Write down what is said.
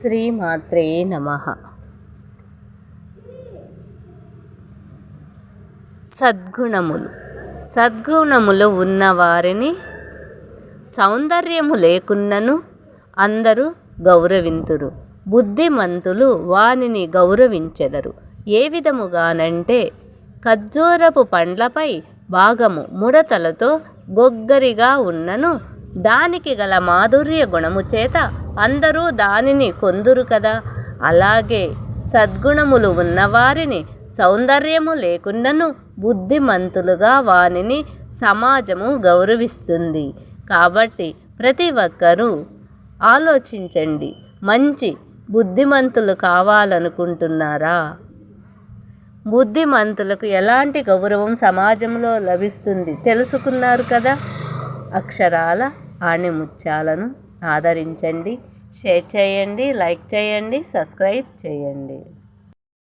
శ్రీమాత్రే నమ. సద్గుణములు. సద్గుణములు ఉన్నవారిని సౌందర్యము లేకున్నను అందరూ గౌరవింతురు. బుద్ధిమంతులు వానిని గౌరవించెదరు. ఏ విధముగానంటే ఖర్జూరపు పండ్లపై భాగము ముడతలతో గొగ్గరిగా ఉన్నను దానికి గల మాధుర్య గుణము చేత అందరూ దానిని కొందురు కదా. అలాగే సద్గుణములు ఉన్నవారిని సౌందర్యము లేకుండాను బుద్ధిమంతులుగా వానిని సమాజము గౌరవిస్తుంది. కాబట్టి ప్రతి ఒక్కరూ ఆలోచించండి. మంచి బుద్ధిమంతులు కావాలనుకుంటున్నారా? బుద్ధిమంతులకు ఎలాంటి గౌరవం సమాజంలో లభిస్తుంది తెలుసుకున్నారు కదా. అక్షరాల ఆణిముత్యాలను ఆదరించండి. షేర్ చేయండి లైక్ చేయండి సబ్స్క్రైబ్ చేయండి.